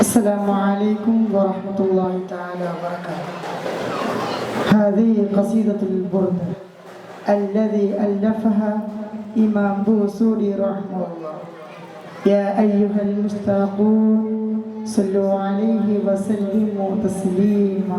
السلام عليكم ورحمة الله تعالى وبركاته. هذه قصيدة البردة الذي ألفها إمام بوسوري رحمه الله. يا أيها المشتاقون صلوا عليه وسلموا تسليما.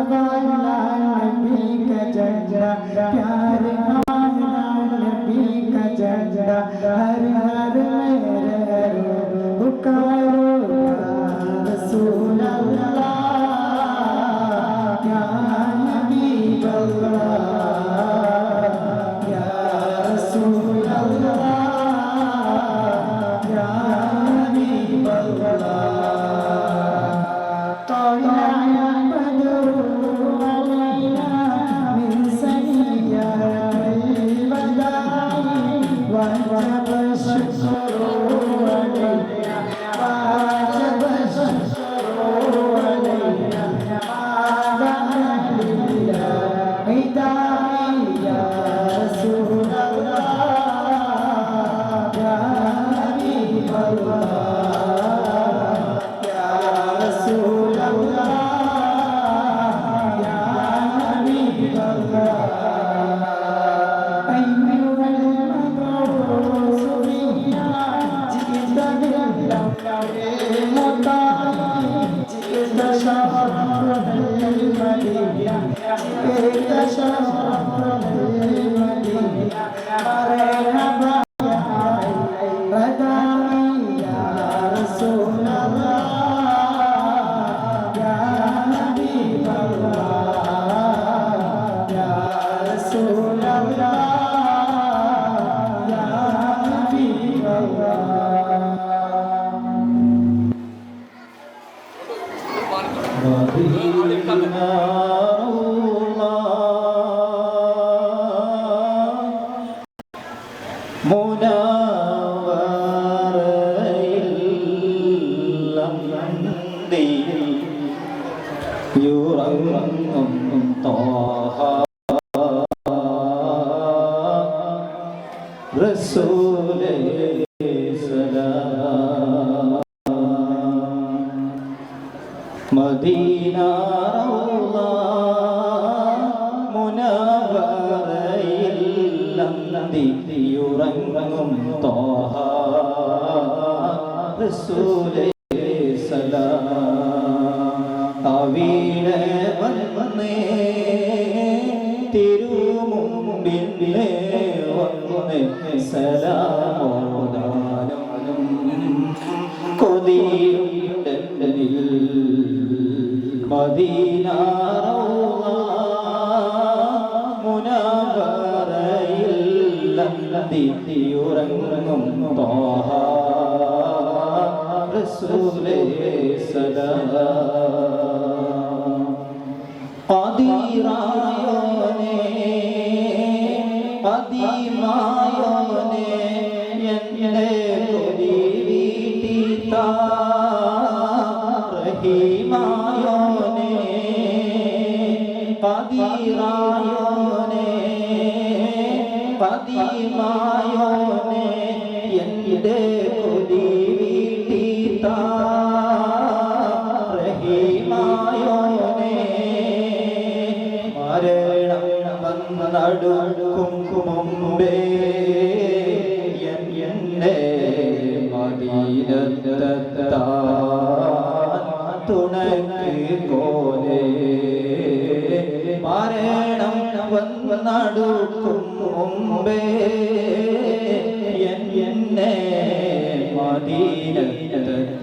വന്നേ തിരുമുമ്പിലെ വന്നേ സലാമോദാനം. കൊതിയുണ്ടെന്നിൽ മദീന റൗള മുനവ്വറയിൽ നന്ദിയുറങ്ങും തോഹ. റസൂലേ സലാം. റഹീമായോനെ പതിറായോനെ പതിമായോനെ എന്റെ കൊതി വീട്ടിത്ത. റഹീമായോനെ മരണം വന്നടുക്കും മുമ്പേ.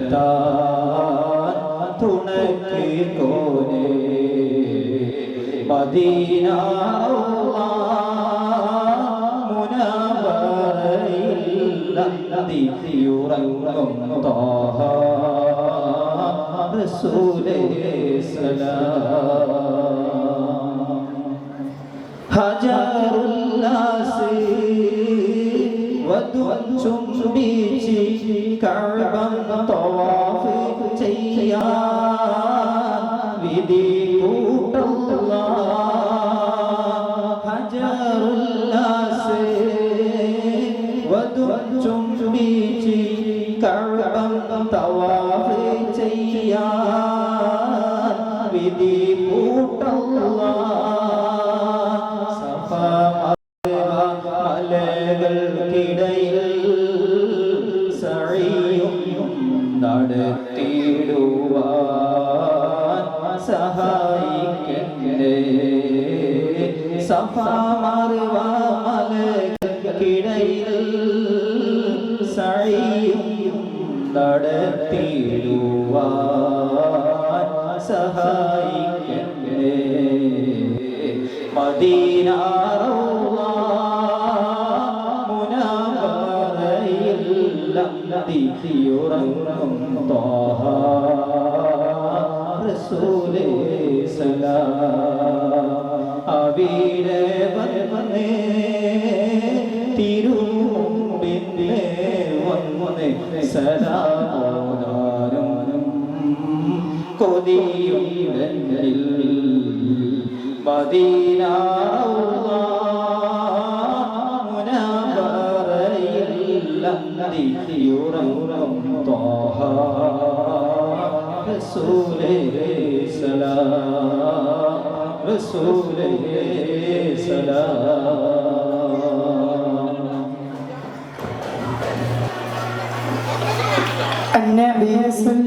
മദീനത്തെത്താൻ തുണക്ക് കോലേ മദീന മുനവറയിലുറങ്ങും തോഹ റസൂലേ സലാം ഹജറുല്ലാസ് വധുവച്ചും ബീച്ചി ബീച്ചി കഅബം തവാഫ് ചെയ്യാൻ വിധി കൂട്ടല്ല നദിയുറങ്ങും ത്വാഹ റസൂലേ സലാം അവിടെ വന്നേ തിരുമുമ്പിന്റെ വന്നേ സലാമോദാനം കൊതിയുണ്ടെങ്കിൽ മദീന റസൂലേ സലാം النبي صلوا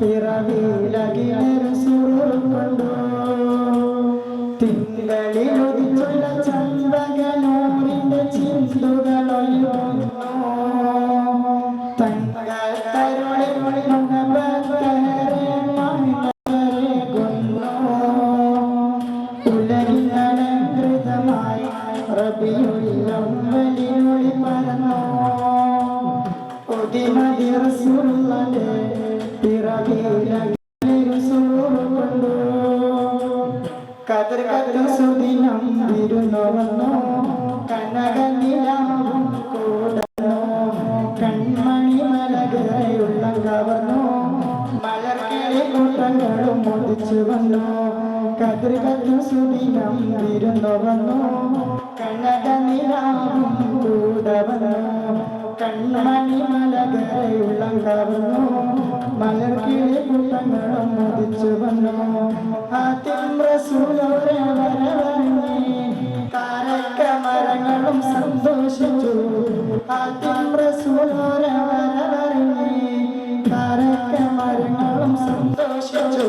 ਤੇਰਾ ਵੀ ਲਗੀ കണ്ണാണി മലകരയുള്ളം കവർന്നു മലർക്കിളി കൂട്ടങ്ങളും മുതിച്ചു വന്നു ആദ്യം റസൂലോരെ വരവറിഞ്ഞി മരങ്ങളും സന്തോഷിച്ചു ആദ്യം റസൂലോരെ വരവറിഞ്ഞി താരക്ക മരങ്ങളും സന്തോഷിച്ചു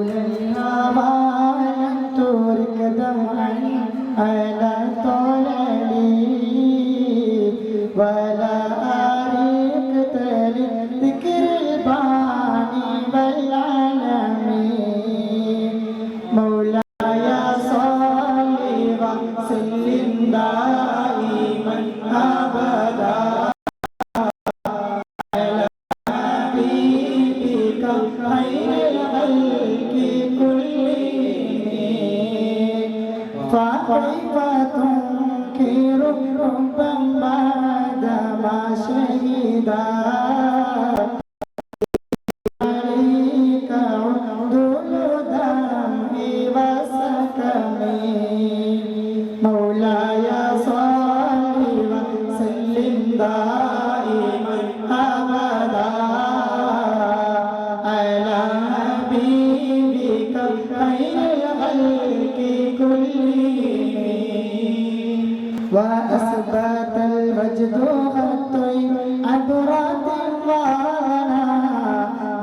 وكيف تنكر ربما دام شهيدا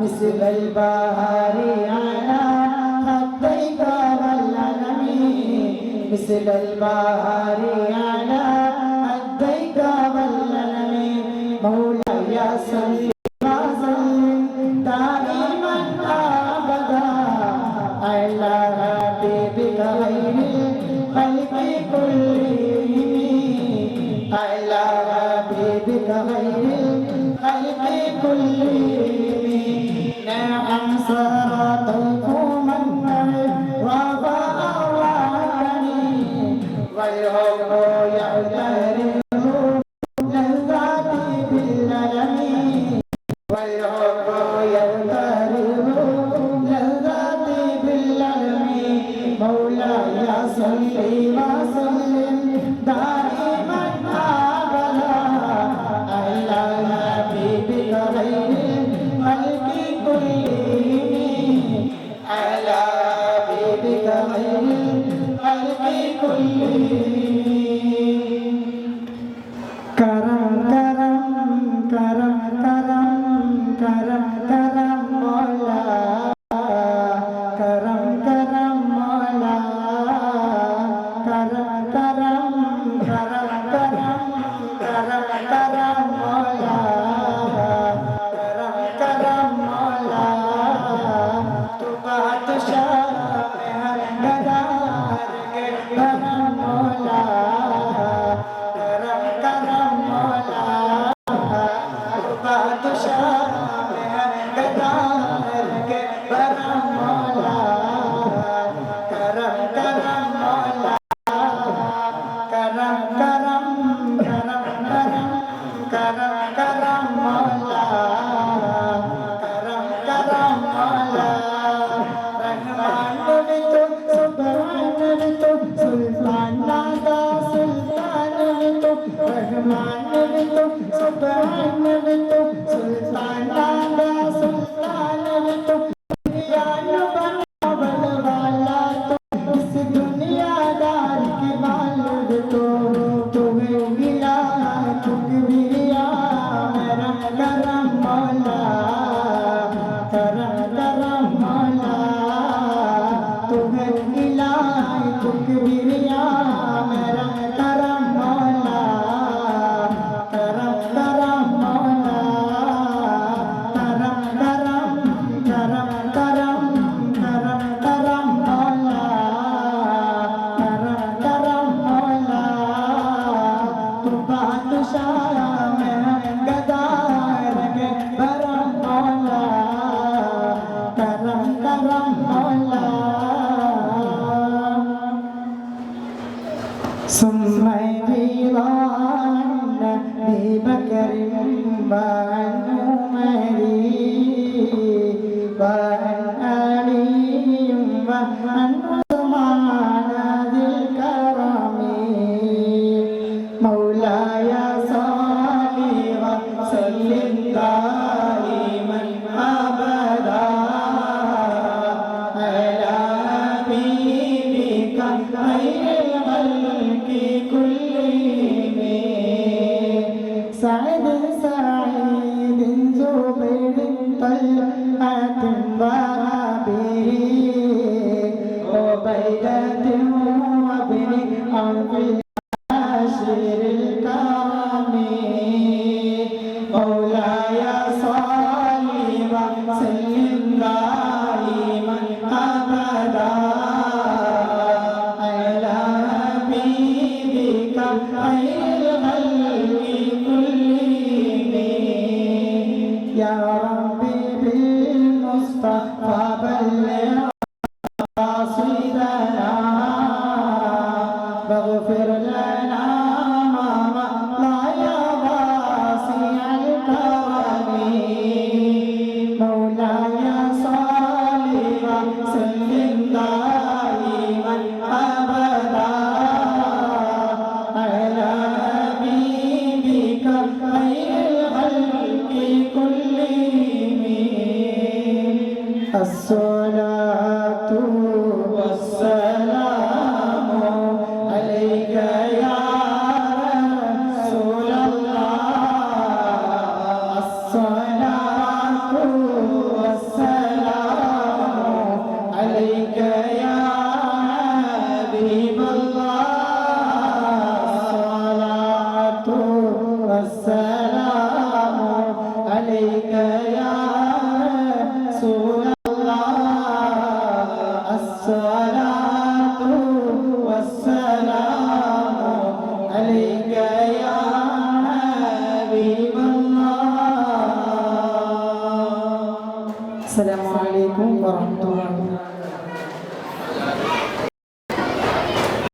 مثل البحر على خطيك والنمي مثل البحر على